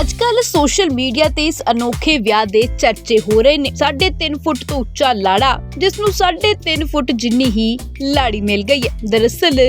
ਅੱਜ ਕੱਲ social media ਤੇ ਇਸ ਅਨੋਖੇ ਵਿਆਹ ਦੇ ਚਰਚੇ ਹੋ ਰਹੇ ਨੇ। 3.5 ਫੁੱਟ ਤੋਂ ਉੱਚਾ ਲਾੜਾ, ਜਿਸ ਨੂੰ 3.5 ਫੁੱਟ ਜਿੰਨੀ ਹੀ ਲਾੜੀ ਮਿਲ ਗਈ ਹੈ। ਦਰਅਸਲ,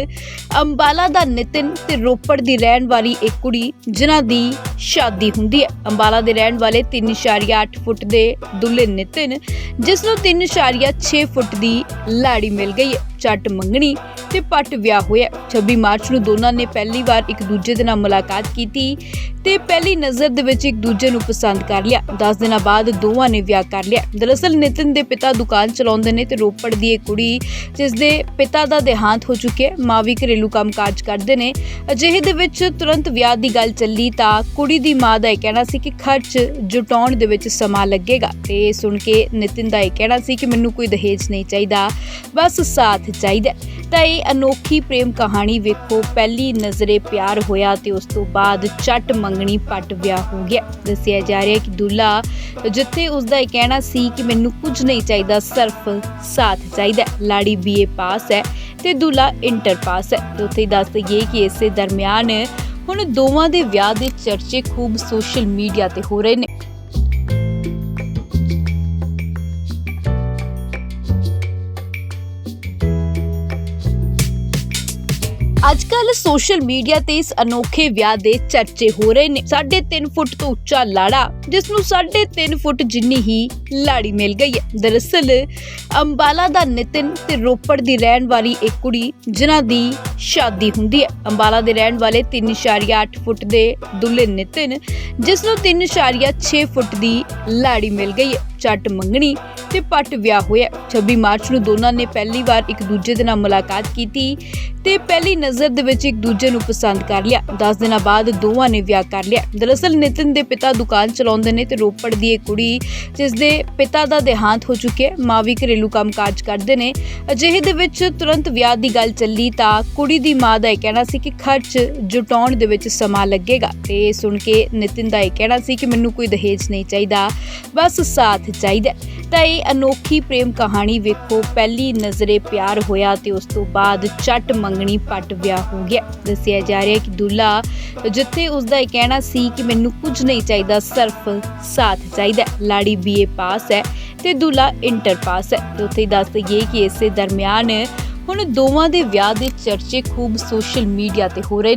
ਅੰਬਾਲਾ ਦਾ ਨਿਤਿਨ ਤੇ ਰੋਪੜ ਦੀ ਰਹਿਣ ਵਾਲੀ ਇੱਕ ਕੁੜੀ, ਜਿਨ੍ਹਾਂ ਦੀ ਸ਼ਾਦੀ ਹੁੰਦੀ ਹੈ। ਅੰਬਾਲਾ ਦੇ ਰਹਿਣ ਵਾਲੇ 3.8 ਫੁੱਟ ਦੇ ਦੁੱਲੇ ਨਿਤਿਨ, ਜਿਸ ਨੂੰ 3.6 ਫੁੱਟ ਦੀ ਲਾੜੀ ਮਿਲ ਗਈ ਹੈ। ਚੱਟ ਮੰਗਣੀ ਤੇ ਪੱਟ ਵਿਆਹ ਹੋਇਆ। 26 ਮਾਰਚ ਨੂੰ ਦੋਨਾਂ ਨੇ ਪਹਿਲੀ ਵਾਰ ਇੱਕ ਦੂਜੇ ਦੇ ਨਾਲ ਮੁਲਾਕਾਤ ਕੀਤੀ ਤੇ ਪਹਿਲੀ ਨਜ਼ਰ ਦੇ ਵਿੱਚ ਇੱਕ ਦੂਜੇ ਨੂੰ ਪਸੰਦ ਕਰ ਲਿਆ। 10 ਦਿਨਾਂ ਬਾਅਦ ਦੋਵਾਂ ਨੇ ਵਿਆਹ ਕਰ ਲਿਆ। ਦਰਅਸਲ ਨਿਤਿਨ ਦੇ ਪਿਤਾ ਦੁਕਾਨ ਚਲਾਉਂਦੇ ਨੇ ਤੇ ਰੋਪੜ ਦੀ ਇੱਕ ਕੁੜੀ ਜਿਸ ਦੇ ਪਿਤਾ ਦਾ ਦੇਹਾਂਤ ਹੋ ਚੁੱਕਿਆ ਮਾਂ ਵੀ ਘਰੇਲੂ ਕੰਮਕਾਜ ਕਰਦੇ ਨੇ। ਅਜਿਹੇ ਦੇ ਵਿੱਚ ਤੁਰੰਤ ਵਿਆਹ ਦੀ ਗੱਲ ਚੱਲੀ ਤਾਂ ਕੁੜੀ ਦੀ ਮਾਂ ਦਾ ਇਹ ਕਹਿਣਾ ਸੀ ਕਿ ਖਰਚ ਜੁਟਾਉਣ ਦੇ ਵਿੱਚ ਸਮਾਂ ਲੱਗੇਗਾ। ਤੇ ਇਹ ਸੁਣ ਕੇ ਨਿਤਿਨ ਦਾ ਇਹ ਕਹਿਣਾ ਸੀ ਕਿ ਮੈਨੂੰ ਕੋਈ ਦਹੇਜ ਨਹੀਂ ਚਾਹੀਦਾ। ਬਸ ਸਾਥ ਚਾਹੀਦਾ ਹੈ। ਤਾਂ ਇਹ ਅਨੋਖੀ ਪ੍ਰੇਮ ਕਹਾਣੀ ਵੇਖੋ, ਪਹਿਲੀ ਨਜ਼ਰੇ ਪਿਆਰ ਹੋਇਆ ਤੇ ਉਸ ਤੋਂ ਬਾਅਦ ਚੱਟ ਮੰਗਣੀ ਪੱਟ ਵਿਆਹ ਹੋ ਗਿਆ ਦੱਸਿਆ ਜਾ ਰਿਹਾ ਕਿ ਦੁੱਲਾ ਜਿੱਥੇ ਉਸ ਦਾ ਇਹ ਕਹਿਣਾ ਸੀ ਕਿ ਮੈਨੂੰ ਕੁਝ ਨਹੀਂ ਚਾਹੀਦਾ, ਸਿਰਫ ਸਾਥ ਚਾਹੀਦਾ ਹੈ। ਲਾੜੀ ਬੀਏ ਪਾਸ ਹੈ ਤੇ ਦੁੱਲਾ ਇੰਟਰ ਪਾਸ ਹੈ ਤੇ ਉੱਥੇ ਦੱਸ ਦਈਏ ਕਿ ਇਸੇ ਦਰਮਿਆਨ ਹੁਣ ਦੋਵਾਂ ਦੇ ਵਿਆਹ ਦੇ ਚਰਚੇ ਖੂਬ ਸੋਸ਼ਲ ਮੀਡੀਆ ਤੇ ਹੋ ਰਹੇ ਨੇ ਕੱਲ ਸੋਸ਼ਲ ਮੀਡੀਆ ਤੇ ਇਸ ਅਨੋਖੇ ਵਿਆਹ ਦੇ ਚਰਚੇ ਹੋ ਰਹੇ ਨੇ। 3.5 ਫੁੱਟ ਤੋਂ ਉੱਚਾ ਲਾੜਾ, ਜਿਸ ਨੂੰ 3.5 ਫੁੱਟ ਜਿੰਨੀ ਹੀ ਲਾੜੀ ਮਿਲ ਗਈ ਹੈ। ਦਰਅਸਲ, ਅੰਬਾਲਾ ਦਾ ਨਿਤਿਨ ਤੇ ਰੋਪੜ ਦੀ ਰਹਿਣ ਵਾਲੀ ਇੱਕ ਕੁੜੀ, ਜਿਨ੍ਹਾਂ ਦੀ ਸ਼ਾਦੀ ਹੁੰਦੀ ਹੈ। ਅੰਬਾਲਾ ਦੇ ਰਹਿਣ ਵਾਲੇ 3.8 ਫੁੱਟ ਦੇ ਦੁੱਲੇ ਨਿਤਿਨ, ਜਿਸ ਨੂੰ 3.6 ਫੁੱਟ ਦੀ ਲਾੜੀ ਮਿਲ ਗਈ ਹੈ। ਚੱਟ ਮੰਗਣੀ ਤੇ ਪੱਟ ਵਿਆਹ ਹੋਇਆ। 26 ਮਾਰਚ ਨੂੰ ਦੋਨਾਂ ਨੇ ਪਹਿਲੀ ਵਾਰ ਇੱਕ ਦੂਜੇ ਦੇ ਨਾਲ ਮੁਲਾਕਾਤ ਕੀਤੀ ਤੇ ਪਹਿਲੀ ਨਜ਼ਰ ਦੇ ਵਿੱਚ ਇੱਕ ਦੂਜੇ ਨੂੰ ਪਸੰਦ ਕਰ ਲਿਆ। 10 ਦਿਨਾਂ ਬਾਅਦ ਦੋਵਾਂ ਨੇ ਵਿਆਹ ਕਰ ਲਿਆ। ਦਰਅਸਲ ਨਿਤਿਨ ਦੇ ਪਿਤਾ ਦੁਕਾਨ ਚਲਾਉਂਦੇ ਨੇ ਤੇ ਰੋਪੜ ਦੀ ਇੱਕ ਕੁੜੀ ਜਿਸ ਦੇ ਪਿਤਾ ਦਾ ਦੇਹਾਂਤ ਹੋ ਚੁੱਕਿਆ ਮਾਂ ਵੀ ਘਰੇਲੂ ਕੰਮਕਾਜ ਕਰਦੇ ਨੇ। ਅਜਿਹੇ ਦੇ ਵਿੱਚ ਤੁਰੰਤ ਵਿਆਹ ਦੀ ਗੱਲ ਚੱਲੀ ਤਾਂ ਕੁੜੀ ਦੀ ਮਾਂ ਦਾ ਇਹ ਕਹਿਣਾ ਸੀ ਕਿ ਖਰਚ ਜੁਟਾਉਣ ਦੇ ਵਿੱਚ ਸਮਾਂ ਲੱਗੇਗਾ। ਤੇ ਇਹ ਸੁਣ ਕੇ ਨਿਤਿਨ ਦਾ ਇਹ ਕਹਿਣਾ ਸੀ ਕਿ ਮੈਨੂੰ ਕੋਈ ਦਹੇਜ ਨਹੀਂ ਚਾਹੀਦਾ। ਬਸ ਸਾਥ ਚਾਹੀਦਾ ਤਾਂ ਇਹ ਅਨੋਖੀ ਪ੍ਰੇਮ ਕਹਾਣੀ ਵੇਖੋ, ਪਹਿਲੀ ਨਜ਼ਰੇ ਪਿਆਰ ਹੋਇਆ ਤੇ ਉਸ ਤੋਂ ਬਾਅਦ ਚੱਟ ਮੰਗਣੀ ਪੱਟ ਵਿਆਹ ਹੋ ਗਿਆ। ਦੱਸਿਆ ਜਾ ਰਿਹਾ ਕਿ ਦੁੱਲਾ ਜਿੱਥੇ ਉਸ ਦਾ ਇਹ ਕਹਿਣਾ ਸੀ ਕਿ ਮੈਨੂੰ ਕੁਝ ਨਹੀਂ ਚਾਹੀਦਾ, ਸਿਰਫ ਸਾਥ ਚਾਹੀਦਾ ਹੈ। ਲਾੜੀ ਬੀਏ ਪਾਸ ਹੈ ਤੇ ਦੁੱਲਾ ਇੰਟਰ ਪਾਸ ਹੈ। ਤੇ ਉੱਥੇ ਦੱਸ ਦਈਏ ਕਿ ਇਸੇ ਦਰਮਿਆਨ ਹੁਣ ਦੋਵਾਂ ਦੇ ਵਿਆਹ ਦੇ ਚਰਚੇ ਖੂਬ ਸੋਸ਼ਲ ਮੀਡੀਆ ਤੇ ਹੋ ਰਹੇ ਨੇ।